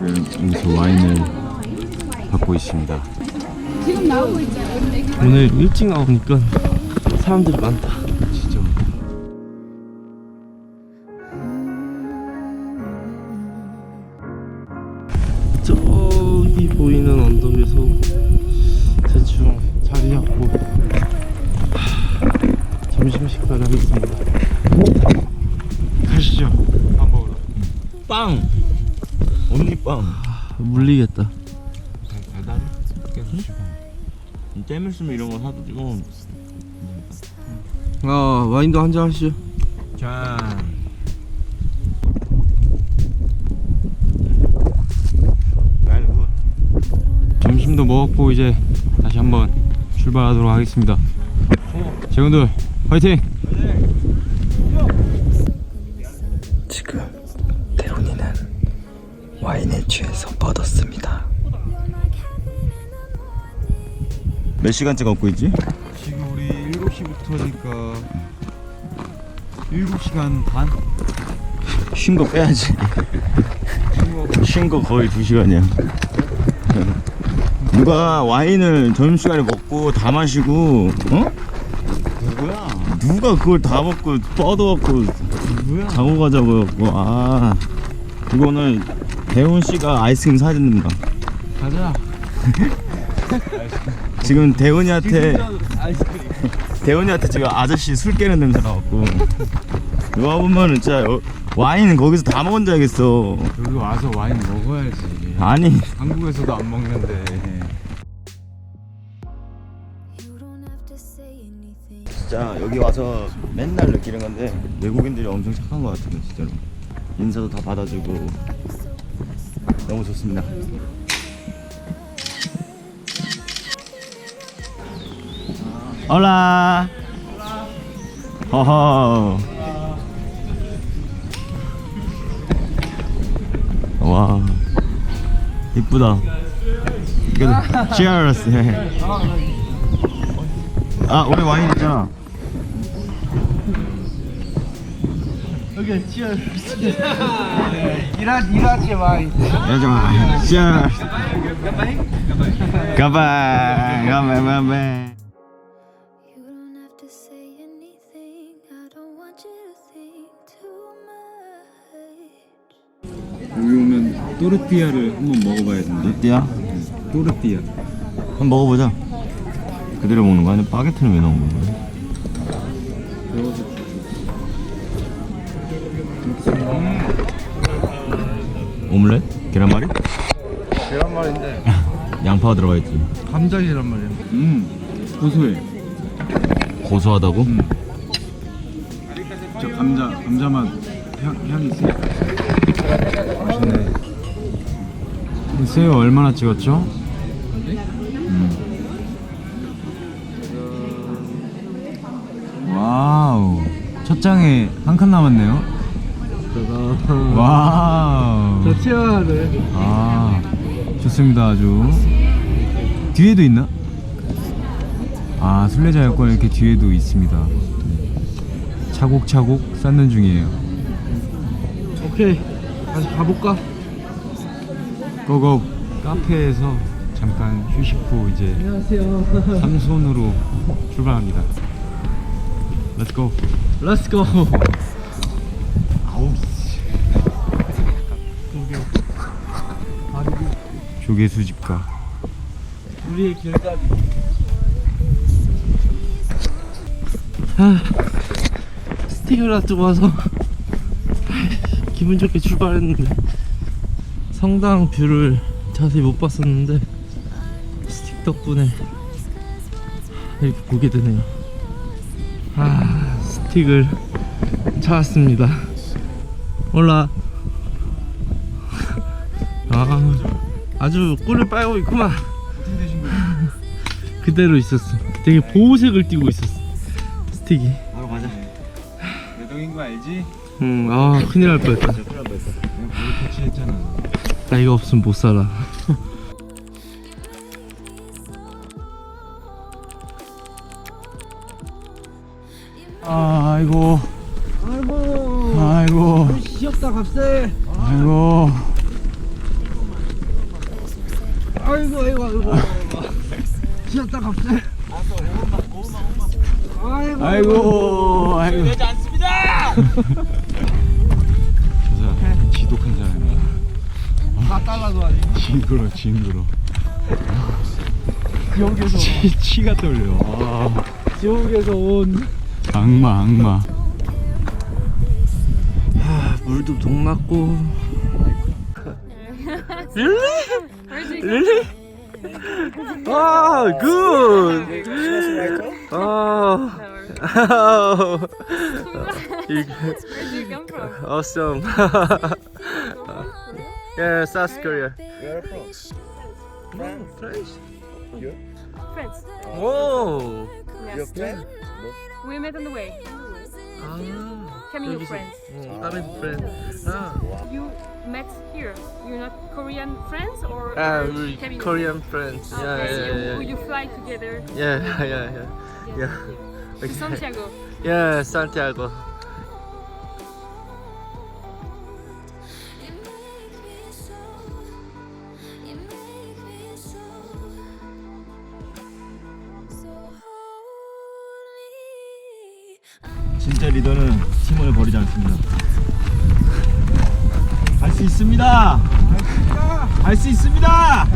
지금 여기서 와인을 받고 있습니다. 지금 나오고 있잖아요. 오늘 일찍 나오니까 사람들이 많다. 진짜 저기 보이는 언덕에서 대충 자리 잡고 하, 점심 식사를 하겠습니다. 가시죠. 밥 먹으러. 빵. 언니 빵. 물리겠다. 달달해? 계속 씹어. 잼 있으면 이런 거 사도 찍어. 아 와인도 한 잔 하시죠. 짠. 아이고. 점심도 먹었고 이제 다시 한번 출발하도록 하겠습니다. 재훈들 화이팅! 와인에 취해서 뻗었습니다. 몇 시간째 걷고 있지? 지금 우리 7시부터니까 7시간 반? 쉰 거 빼야지. 쉰 거 거의 두 시간이야. 누가 와인을 점심시간에 먹고 다 마시고 어? 누구야? 누가 그걸 다 먹고 뻗어갖고 누구야? 자고 가자고 했고 아 이거는 대훈 씨가 아이스크림 사야 된다. 가자. 지금 대훈이한테 아이스크림. 대훈이한테 지금 아저씨 술 깨는 냄새 나갖고. 누가 보면은 진짜 어, 와인 거기서 다 먹은 줄 알겠어. 여기 와서 와인 먹어야지. 아니. 한국에서도 안 먹는데. You don't have to say anything. 진짜 여기 와서 맨날 느끼는 건데 외국인들이 엄청 착한 것 같아요 진짜로. 인사도 다 받아주고 너무 좋습니다. 올라. 허허. 와. 이쁘다. 이거 cheers. 아 우리 와인 있잖아 don't have to say anything. I don't want you to think too much. 여기 오면 또르띠아를 한번 먹어봐야 된다 어때야? 또르띠아 한번 먹어보자 그대로 먹는 거 아니야? 바게트는 왜 넣은 거야? 오믈렛? 계란말이? 계란말인데 양파가 들어가 있지 감자 계란말이야. 음 고소해 고소하다고? 저 감자 감자 맛 향, 향이 있어 맛있네 새우 얼마나 찍었죠? 음. 와우 첫 장에 한 칸 남았네요 와우. 저 치아를 아 좋습니다 아주. 뒤에도 있나? 아 순례자 여권 이렇게 뒤에도 있습니다. 차곡차곡 쌓는 중이에요. 오케이. 다시 가볼까? 고고. 카페에서 잠깐 휴식 후 이제 안녕하세요. 삼손으로 출발합니다. 렛츠고 Let's go. 아우 조개 수집가 우리의 길잡이. 아, 스틱을 놔두고 와서 기분 좋게 출발했는데 성당 뷰를 자세히 못 봤었는데 스틱 덕분에 이렇게 보게 되네요. 아, 스틱을 찾았습니다. 올라. 아, 아주 꿀을 빨고 있구만. 그대로 있었어. 되게 보호색을 띠고 있었어. 스틱이. 바로 가자 내 동인 거 알지? 응, 아 큰일 날 뻔했다. 내가 보고 터치했잖아 나 이거 없으면 못 살아. 아이고 아이고, 아이고 시었다 값세. 아이고 아이고 아이고 아이고 쉬었다 갑자기 아이고. 아이고 아이고. 되지 않습니다. 저 사람 지독한 사람이야. 다 잘라도 아니 징그러 징그러. 지옥에서 치, 치가 떨려. 아, 지옥에서 온. 악마 악마. 물도 동 맞고. really? really? Ah, oh, good. Oh. You- awesome. yeah, South Korea. Where are you from? France. Nice. Whoa. Your oh. Yes. friend? We met on the way. Ah. Camille friends. Mm. Coming friends. Ah. You met here. You're not Korean friends or ah, Korean friends. friends? Yeah, Okay, you, yeah, yeah, yeah. you fly together. Yeah, yeah, yeah. Yeah. To Santiago. Yeah, Santiago. 진짜 리더는 팀원을 버리지 않습니다. 할 수 있습니다. 할 수 있습니다.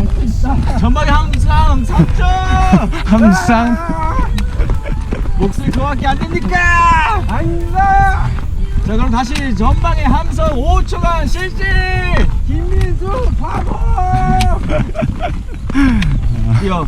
전방에 항상 3점. 항상 목소리 정확히 안 됩니까? 아닙니다. 자 그럼 다시 전방에 함성 5초간 실시. 김민수 바보. 뛰어.